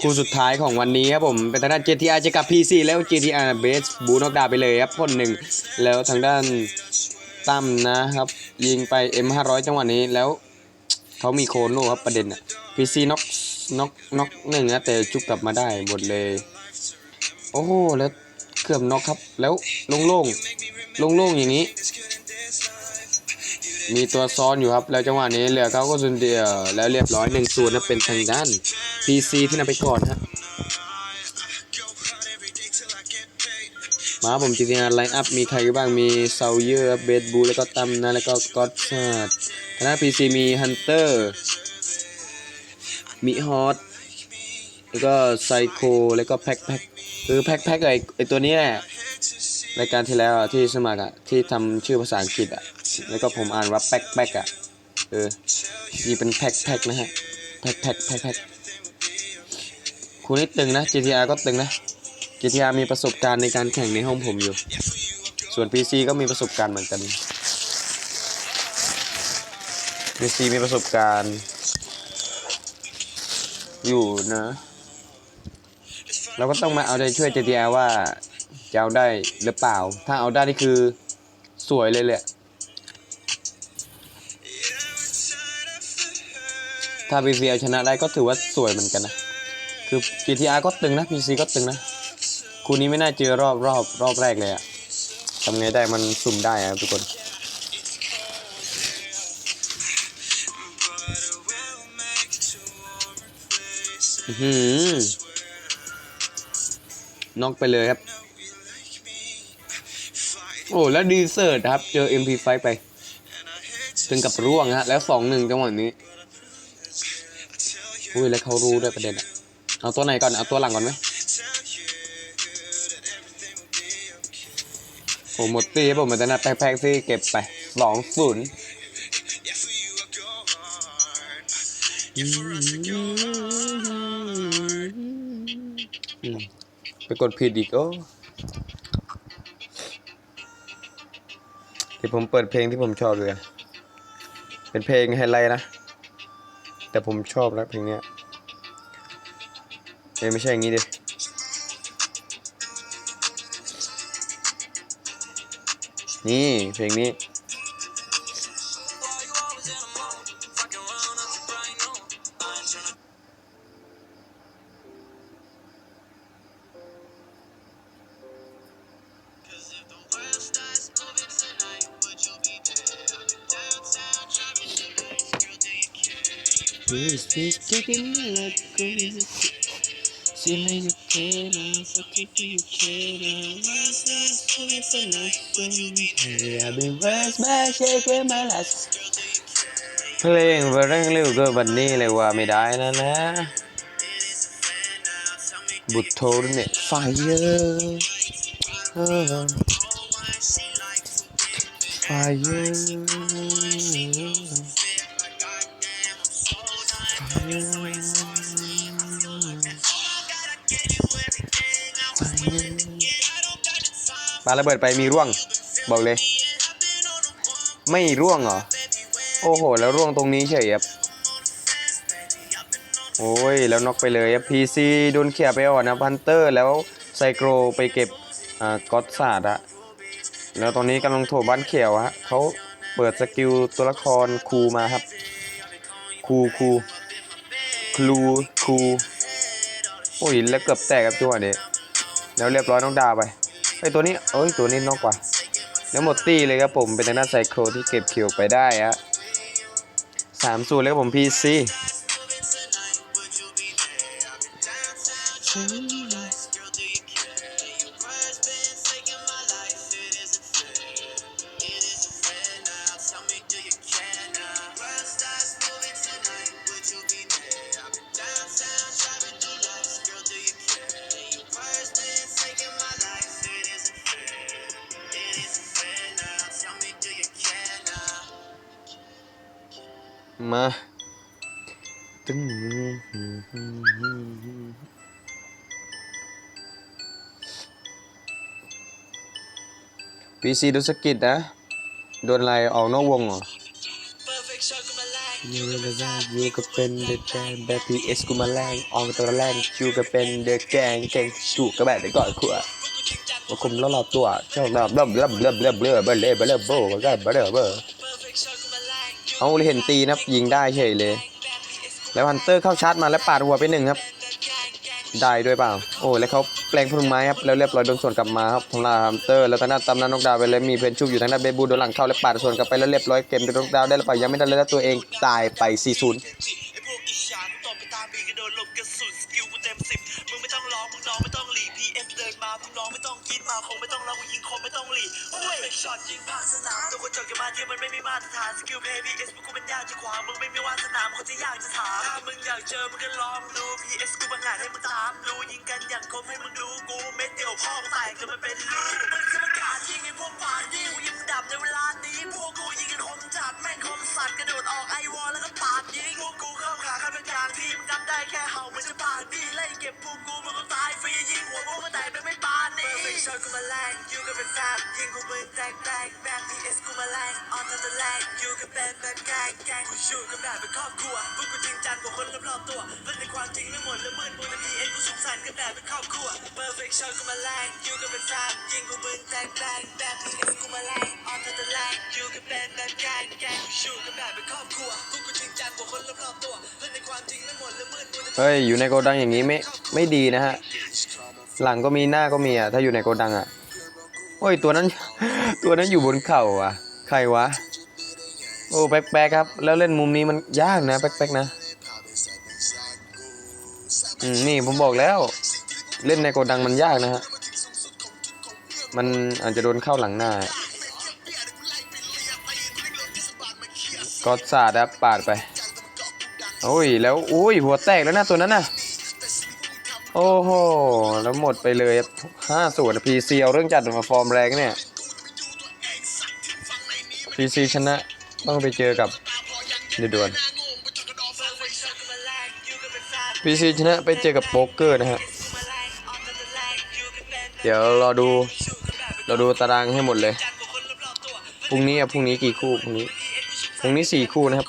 คู่สุดท้ายของวันนี้ครับผมเป็นทางด้าน GTR จอกับ PC แล้ว GTR เบสบูนอกดาไปเลยครับคนหนึ่งแล้วทางด้านตั้มนะครับ ยิงไป M500 จังหวะนี้แล้วเขามีโคนโนครับประเด็นอะ PC น็อกน็อกน็อกหนึ่งนะแต่จุกกลับมาได้หมดเลย โอ้โหแล้วเกือบน็อกครับ แล้วโล่งๆโล่งๆอย่างนี้ มีตัวซ้อนอยู่ครับ แล้วจังหวะนี้เหลือเขาก็ซุนเดียว แล้วเรียบร้อยหนึ่งศูนย์นะเป็นทางด้าน PC ที่นำไปก่อนฮะมาผมจีนไลน์อัพมีใครบ้างมีเซาเยอร์เบดบูแล้วก็ตัมนะแล้วก็ก็อดชาดทางด้าน PC มีฮันเตอร์มีฮอตแล้วก็ไซโคแล้วก็แพ็คแพ็คคือแพ็คแพ็คไอไอตัวนี้แหละรายการที่แล้วที่สมัครอะที่ทำชื่อภาษาอังกฤษอะ แล้วก็ผมอ่านว่าแพ็คแพ็คอะเออนี่เป็นแพ็คแพ็คนะฮะ แพ็คแพ็คแพ็คแพ็คคุณนี่ตึงนะ GTR ก็ตึงนะ GTR มีประสบการณ์ในการแข่งในห้องผมอยู่ ส่วน PC ก็มีประสบการณ์เหมือนกัน PC มีประสบการณ์ อยู่นะ เราก็ต้องมาเอาใจช่วย GTR ว่าจะเอาได้หรือเปล่า ถ้าเอาได้นี่คือสวยเลยแหละ ถ้า PC เอาชนะได้ก็ถือว่าสวยเหมือนกันนะ คือ GTR ก็ตึงนะ PC ก็ตึงนะ คู่นี้ไม่น่าเจอรอบรอบรอบแรกเลยอะทำไงได้มันสุ่มได้อะทุกคนอือหือน็อกไปเลยครับ โอ้แล้วดีเซอร์ตครับ เจอ MP5 ไป ถึงกับร่วงฮะ แล้วสองหนึ่งจังหวะนี้ อุ้ยแล้วเขารู้ด้วยประเด็นอะเอาตัวไหนก่อน เอาตัวหลังก่อนไหมโอ้หมดตีครับผมมันจะนัดแพ็คๆที่เก็บไปสองศูนย์ไปกดผิดอีกโอ้ที่ผมเปิดเพลงที่ผมชอบเลย เป็นเพลงไฮไลท์นะ แต่ผมชอบนะเพลงเนี้ยเอ้ยไม่ใช่อย่างนี้ดินี่เพลงนี้ Please, please, take it like crazy. See how you can, I fucking do you can. What's this feeling so nice? I've been rest my shaking my last. เพลงเวรังเร็วเก็บันนี้เลยว่าไม่ได้นะนะ บุตรโทรเนี่ยไฟเยอร์ไฟเยอร์ ปาระเบิดไปมีร่วง บอกเลย ไม่ร่วงเหรอ โอ้โห แล้วร่วงตรงนี้เฉยครับ โอ้ย แล้วน็อกไปเลยครับ PC โดนเขี่ยไปอ่อนนะพันเตอร์ แล้วไซโครไปเก็บอ่าก็อตศาสตร์อะแล้วตอนนี้กำลังโถบ้านเขียวฮะเขาเปิดสกิลตัวละครครูมาครับครูครูครูครูโอ้ยแล้วเกือบแตกครับจังหวะนี้แล้วเรียบร้อยน้องดาไป ไอตัวนี้เอ้ยตัวนี้นอกกว่า แล้วหมดตีเลยครับผมเป็นทางด้านไซโครที่เก็บคิวไปได้ฮะสามสูตรเลยครับผมพีซี มาตึ้งพีซีดูสกิดนะ โดนอะไรออกนอกวงเหรอยูก็แรกยูก็เป็นเดอะแกงแบบพีเอสกูมาแรงออกตัวแรงยูก็เป็นเดอะแกงแกงจูก็แบบได้ก่อนขวดว่าคุมแล้วเราตัวเจ้าเราเริ่มเริ่มเริ่มเริ่มเริ่มเบลเล่เบลเล่โบก็ได้เบลเล่เบลเเอาเห็นตีนะครับยิงได้เฉยเลย แล้วฮันเตอร์เข้าชาร์จมาแล้วปาดหัวไปหนึ่งครับ ได้ด้วยเปล่า โอ้แล้วเขาแปลงพลุงไม้ครับแล้วเรียบร้อยโดนสวนกลับมาครับทำลายฮันเตอร์แล้วทางด้านตำนานนกดาวไปเลยมีเพนชุบอยู่ทางด้านเบบูโดนหลังเข้าแล้วปาดสวนกลับไปแล้วเรียบร้อยเกมโดนนกดาวได้หรือเปล่ายังไม่ได้เลยแล้วตัวเองตายไป4-0 มามึงน้องไม่ต้องคิดมาคงไม่ต้องร้องกูยิงคงไม่ต้องหลีเฮ้ยเป็นช็อตยิงผ่านสนามตัวคนจดกันมาที่มันไม่มีมาตรฐานสกิลเพย์พีเอสกูเป็นยากจะขวางมึงไม่มีวาสนาคนจะยากจะถามถ้ามึงอยากเจอมึงก็ลองดูพีเอสกูบังอาจให้มึงตามดูยิงกันอย่างคมให้มึงรู้กูเม็ดเดียวพ่อกูแตกจนมันเป็นรูมึงจะประกาศยิงไอ้พวกปากดีกูยิงดับในเวลานี้พวกกูยิงกันคมจัดแม่งคมสัตว์กระโดดออกไอวอลแล้วก็ปาดยิงพวกกูเข้าขากันเป็นกลางทีมจำได้แค่เห่ามันจะปากดีไล่เก็บพวกกูมันก็ตาย ช็อตกูมาแรงยูก็เป็นแฟบยิงกูปืนแตกแตกแบงพีเอสกูมาแรงออนทันตะแรงยูก็เป็นแบบแกงแกงกูชูกันแบบเป็นครอบครัวพวกกูจริงจังกว่าคนรอบๆตัวเล่นในความจริงไม่หมดและมืดมัวแต่พีเอสกูสุขสันต์กันแบบเป็นครอบครัว perfect shot กูมาแรงยูก็เป็นแฟบยิงกูปืนแตกแตกแบงพีเอสกูมาแรงออนทันตะแรงยูก็เป็นแบบแกงแกงกูชูกันแบบเป็นครอบครัวพวกกูจริงจังกว่าคนรอบๆตัวเล่นในความจริงไม่หมดและมืดมัวแต่เฮ้ยอยู่ในโกดังอย่างนี้ไม่ไม่ดีนะฮะ หลังก็มีหน้าก็มีอะถ้าอยู่ในโกดังอะโอ้ยตัวนั้น ตัวนั้นอยู่บนเข่าอะ ใครวะ โอ้แป๊กแป๊กครับ แล้วเล่นมุมนี้มันยากนะแป๊กแป๊กนะอืมนี่ผมบอกแล้ว เล่นในโกดังมันยากนะฮะมันอาจจะโดนเข้าหลังหน้าก็สาดครับปาดไป โอ้ยแล้วอุ้ยหัวแตกแล้วนะตัวนั้นน่ะ โอ้โห แล้วหมดไปเลยห้าส่วนพีซีเอาเรื่องจัดมาฟอร์มแรงเนี่ยพีซีชนะต้องไปเจอกับเดยวดวนพีซีชนะไปเจอกับโป๊กเกอร์นะฮะ เดี๋ยวรอดูเราดูตารางให้หมดเลย พรุ่งนี้อะพรุ่งนี้กี่คู่พรุ่งนี้ พรุ่งนี้สี่คู่นะครับ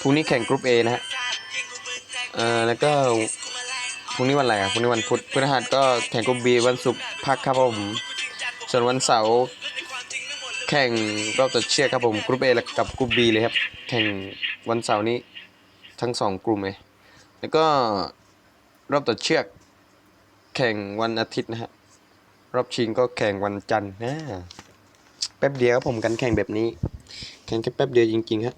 พรุ่งนี้แข่งกรุ๊ป A นะฮะ อ่าแล้วก็ พรุ่งนี้วันอะไรอะพรุ่งนี้วันพุธพฤหัสก็แข่งกรุ๊ป B วันศุกร์พักครับผมส่วนวันเสาร์แข่งรอบตัดเชือกครับผมกรุ๊ป A กับกรุ๊ป B เลยครับแข่งวันเสาร์นี้ทั้งสองกลุ่มเลยแล้วก็รอบตัดเชือกแข่งวันอาทิตย์นะฮะรอบชิงก็แข่งวันจันทร์นะแป๊บเดียวผมกันแข่งแบบนี้ แข่งแค่แป๊บเดียวจริงๆฮะ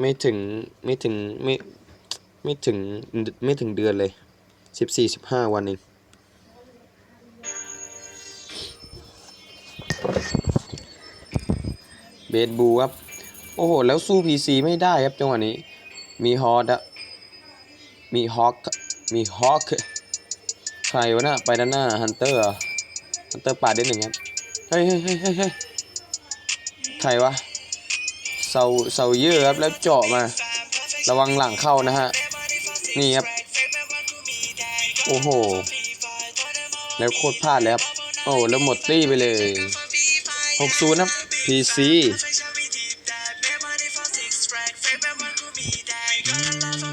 ไม่ถึงไม่ถึงไม่ไม่ถึงไม่ถึงเดือนเลย สิบสี่สิบห้าวันเองเบสบูครับ โอ้โห แล้วสู้พีซีไม่ได้ครับจังหวะนี้ มีฮอตอะมีฮอคมีฮอคใครวะน่ะไปด้านหน้าฮันเตอร์ฮันเตอร์ปาดได้หนึ่งครับ เฮ้ยเฮ้ยเฮ้ยเฮ้ยใครวะเซาเซาเยอะครับแล้วเจาะมา ระวังหลังเข้านะฮะ นี่ครับ อ้โห แล้วโคตรพลาดเลยครับโอ้แล้วหมดตี้ไปเลย 60นะ PC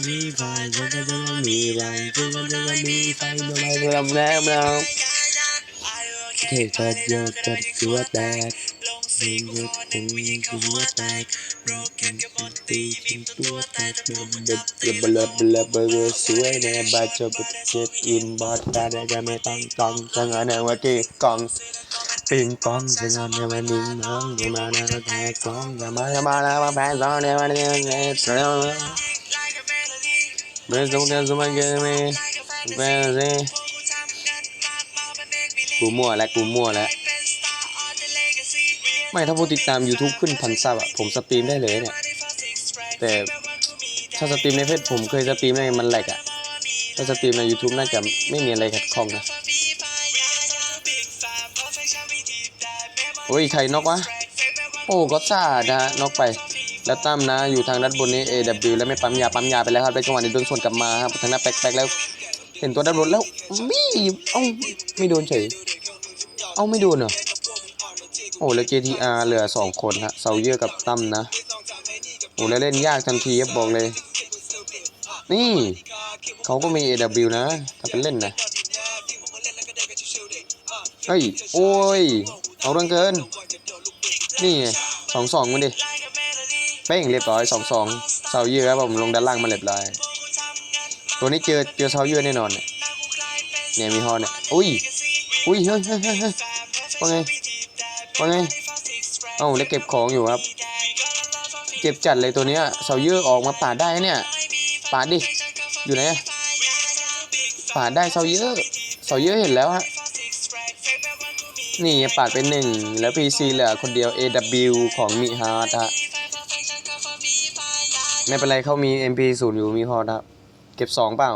มีไฟก็จะมีไฟก็จะมีไฟไม่ไม่ลำแล้วแล้วเทจัดยกจัดตัวแตกยิงยุดยิงยิงตัวแตก โรกินกับมอนตีทีมตัวกเบิบเบิบบิบเบิบเบิบสวยแน่บาดเจ็บเจ็บอินบอดแต่จะไม่ต้องกองจังอันนั้นว่าที่กองปิงปองจังอันนั้นว่านิ่งน้องอย่ามานะแตกกองอย่ามาอย่ามาแล้วมาแพ้สองเนี่ยมาเนี่ยเนี่ยเสียงเบสตรงนี้สมัยเกมนี้เบสซี่กูมั่วแล้วกูมั่วแล้ว ไม่ถ้าผู้ติดตาม YouTube ขึ้นพันซับอะผมสตรีมได้เลยเนี่ย แต่ถ้าสตรีมในเฟซผมเคยสตรีมในมันแหลกอะถ้าสตรีมใน YouTube น่าจะไม่มีอะไรขัดข้องนะ โอ้ย ใครนกวะ โอ้ก็ซ่านะฮะนกไป แล้วตั้มนะ อยู่ทางด้านบนนี้ AW แล้วไม่ปั๊มยา ปั๊มยาไปแล้วครับ ได้จังหวะนี้โดนชนกลับมาครับ ทางหน้าแป๊กๆแล้ว เห็นตัวด้านบนแล้วมีเอ้าไม่โดนเฉย เอ้าไม่โดนเหรอ โอ้แล้ว JTR เหลือสองคนฮะเซาเยอร์กับตั้มนะ โอ้แล้วเล่นยากทันทีครับบอกเลย นี่เขาก็มี AW นะ ถ้าเป็นเล่นนะเฮ้ย โอ้ย เอาเรื่องเกิน นี่สองสองมันดิ เป้งเรียบร้อยสองสองเสาเยื่อครับผมลงด้านล่างมาเรียบร้อย ตัวนี้เจอเจอเสาเยื่อแน่นอน เนี่ยเนี่ยมีฮอเนี่ย อุ้ย อุ้ย เฮ้ยเฮ้ยเฮ้ยว่าไง ว่าไงเอ้าแล้เก็บของอยู่ครับเก็บจัดเลยตัวเนี้ยเสาเยื่อออกมาปาดได้เนี่ยปาดดิ อยู่ไหนอะปาดได้เสาเยื่อเสาเยื่อเห็นแล้วฮะ นี่ปาดเป็นหนึ่งแล้ว PC เหลือคนเดียว AW ของมิฮาร์ดฮะ ไม่เป็นไรเขามี MP 0 อยู่มีฮอร์ดครับ เก็บสองเปล่า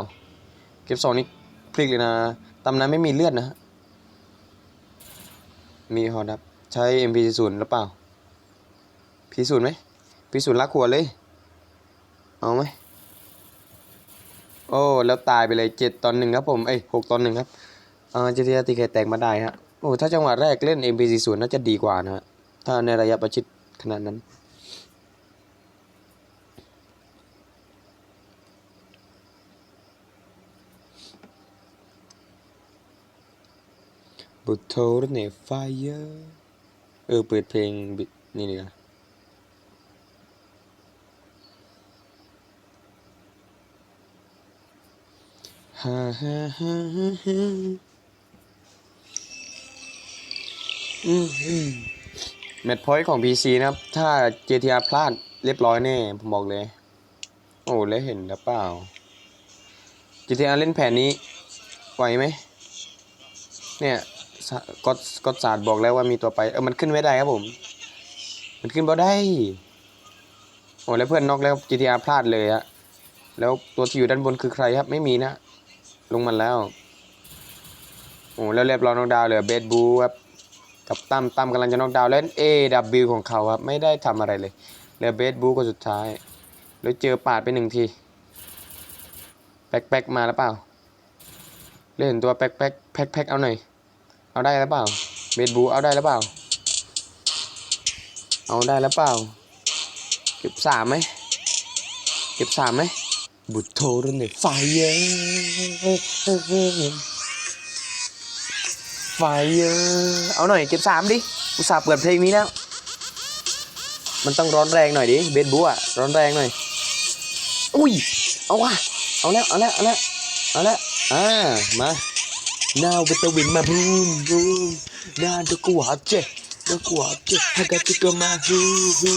เก็บสองนี่พลิกเลยนะ ตำนั้นไม่มีเลือดนะ มีฮอร์ดครับ ใช้ MP 0หรือเปล่า P 0ไหม P 0ลักขวดเลย เอาไหม โอ้ แล้วตายไปเลยเจ็ดตอนหนึ่งครับผม เอ้ยหกตอนหนึ่งครับ เออเจทีตีไข่แตกมาได้ฮะ โอ้ ถ้าจังหวะแรกเล่น MP 0น่าจะดีกว่านะฮะ ถ้าในระยะประชิดขนาดนั้นบุตรเนฟไฟเยอร์ เออ เปิดเพลงนี่นี่นะฮ่าฮ่าฮ่าฮ่าฮ่าอืมแมตช์พอยต์ของ PC นะครับ ถ้า GTR พลาดเรียบร้อยแน่ ผมบอกเลย โอ้แล้วเห็นหรือเปล่า GTR เล่นแผนนี้ ไหวไหม เนี่ย ก็ก็ศาสตร์บอกแล้วว่ามีตัวไป เออมันขึ้นไม่ได้ครับผม มันขึ้นบ่ได้โอ้แล้วเพื่อนนอกแล้ว GTR พลาดเลยฮะแล้วตัวที่อยู่ด้านบนคือใครครับ ไม่มีนะ ลงมาแล้วโอ้แล้วเรียบร้อยนอกดาวเลือเบสบูครับกับตั้มตั้มกำลังจะนอกดาวเล่น AW ของเขาครับไม่ได้ทำอะไรเลยเหลือเบสบูคนสุดท้าย แล้วเจอปาดไปหนึ่งทีแป๊กแป๊กมาแล้วเปล่าเล่นตัวแป๊กแป๊กแพ็กแพ็กเอาหน่อย เอาได้แล้วเปล่า เบสบูเอาได้แล้วเปล่า เอาได้แล้วเปล่า เก็บสามไหม เก็บสามไหม บุตรโทรเนี่ยไฟเยอไฟเยอเอาหน่อยเก็บสามดิ อุตส่าห์เปิดเพลงนี้แล้ว มันต้องร้อนแรงหน่อยดิ เบสบูอะร้อนแรงหน่อย อุ้ย เอาว่ะ เอาแล้ว เอาแล้ว เอาแล้ว เอาแล้ว อ่า มา Now with the wind มา boom boom น่าดูกูว่าเจ็บดูกูว่าเจ็บให้กับที่ก็มาฮูฮู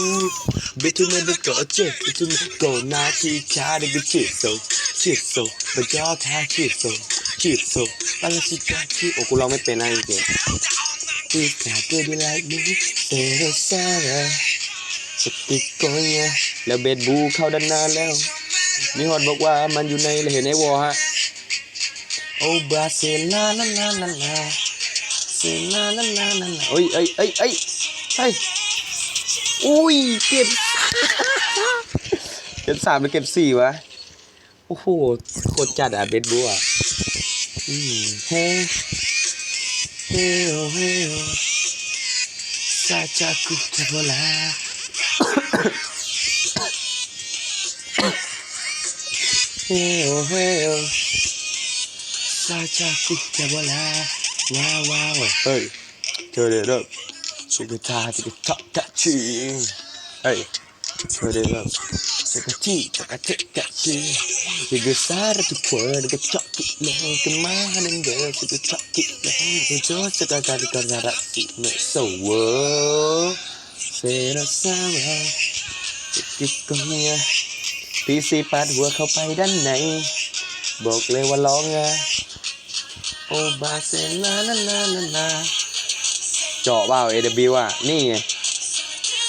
เบทุเมนเดก็เจ็บเบทุเมนก็นาทีขาเด็กก็เจ็บโซเจ็บโซมันก็แท้เจ็บโซเจ็บโซบาลานซ์กาที่โอ้กูร้องไม่เป็นนะจริงๆที่ขาดก็ดีไลค์นี้เซโรซาระสติกโกเนี่ยแล้วเบสบูเข้าด้านหน้าแล้ว มีฮอดบอกว่ามันอยู่ในเห็นไอ้วอฮะ โอ้บาเซลาลาลาลาลาเซลาลาลาลาลาเอ้ยเอ้ยเอ้ยเอ้ยเฮ้ยอุ้ยเก็บเก็บสามหรือเก็บสี่วะโอ้โหโคตรจัดอะเบสบัวอืมเฮ้เฮ้โอเฮ้โอซาจากุเทโบลาเฮ้โอเฮ้ ซาจากุจะบลาว้าวว้าวเฮ้ยเธอเดี๋ยวเริ่มชิกตาชิกตะตะชิเฮ้ยเธอเดี๋ยวเริ่มชิกจีตะกะเตะตะชิชิกซารทุกคนก็จับกินเลยก็มาหันเดินชิกจับกินเลยโจสกะกะกะระระสิเมโซเวเซราซาวาจิกกงเนี่ยพีซีปัดหัวเข้าไปด้านใน บอกเลยว่าร้องไงโอบาเซลาลาลาลาลาเจาะเปล่า AW อะ นี่ไง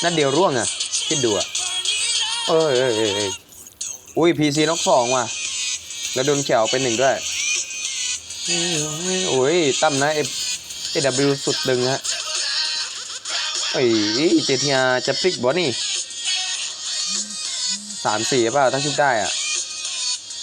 นัดเดียวร่วงอะคิดดูอะเอ้ยเอ้ยเอ้ยเอ้ยอุ้ย PC น็อกสองว่ะ แล้วโดนแขวเป็นหนึ่งด้วยโอ้ยตั้มนะ F AW สุดดึงฮะเอ้ย JTR จะพลิกบอนี่สามสี่เปล่าถ้าชุบได้อะ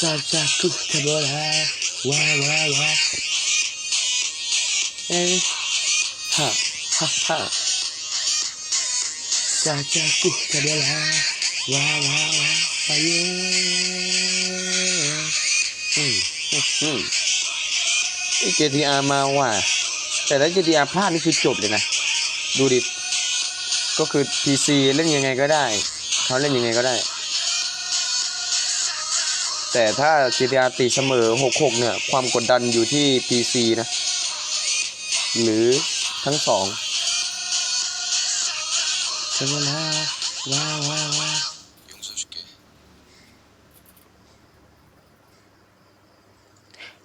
ซานซากุเทโบลาว้าว้าว้าเอ๊ะฮะฮะฮะซาจากุเทโบลาว้าว้าว้าไปเย้อืมอืมเจทีอามาว่ะแต่แล้วเจทีอาพลาดนี่คือจบเลยนะ ดูดิ ก็คือพีซีเล่นยังไงก็ได้ เขาเล่นยังไงก็ได้ แต่ถ้า GTR ตีเสมอ 66 เนี่ย ความกดดันอยู่ที่ PC นะ หรือทั้งสองใช่ไหมนะว้าว้าวว้า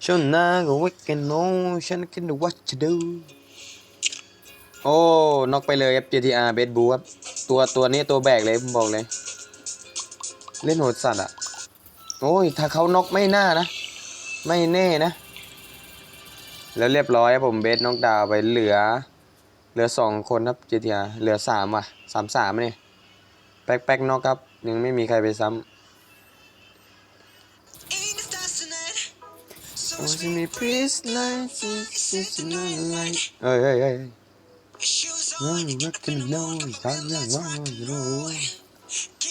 ฉันน่าก็วิกกันน้องฉันคิดว่าจะดู โอ้ นอกไปเลยครับ GTR เบสบูครับ ตัวตัวนี้ตัวแบกเลย ผมบอกเลย เล่นโหดสัตว์อะ โอ้ย ถ้าเขาน็อกไม่น่านะ ไม่แน่นะ แล้วเรียบร้อยผมเบสน็อกดาวไปเหลือ เหลือสองคนครับ GTR เหลือสามว่ะสามสามนี่แป๊กแป๊กน็อกครับ ยังไม่มีใครไปซ้ำ Ain't the stars tonight. So Oh, much to me, please, like, just another light. เอ้ยเอ้ยเอ้ย shoes น้อง on. รักกันน้อยตอย่างอยู่ Kink out.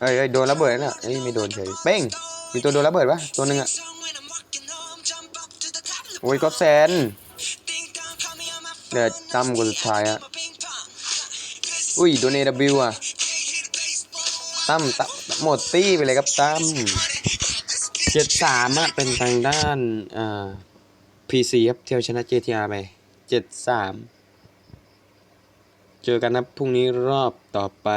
เอ้ยเอ้ยโดนระเบิดน่ะเอ้ยไม่โดนเฉยเป้งมีตัวโดนระเบิดปะตัวหนึ่งอะโอ้ยก็แซนเดี๋ยว phone. ตั้มกูสุดท้ายอะอุ้ยโดนเอวิวอะตั้มตะหมดตี้ไปเลยครับตั้มเจ็ดสามอะเป็นทางด้านอ่า PC ครับเที่ยวชนะ GTR ไปเจ็ดสามเจอกันนะพรุ่งนี้รอบต่อไป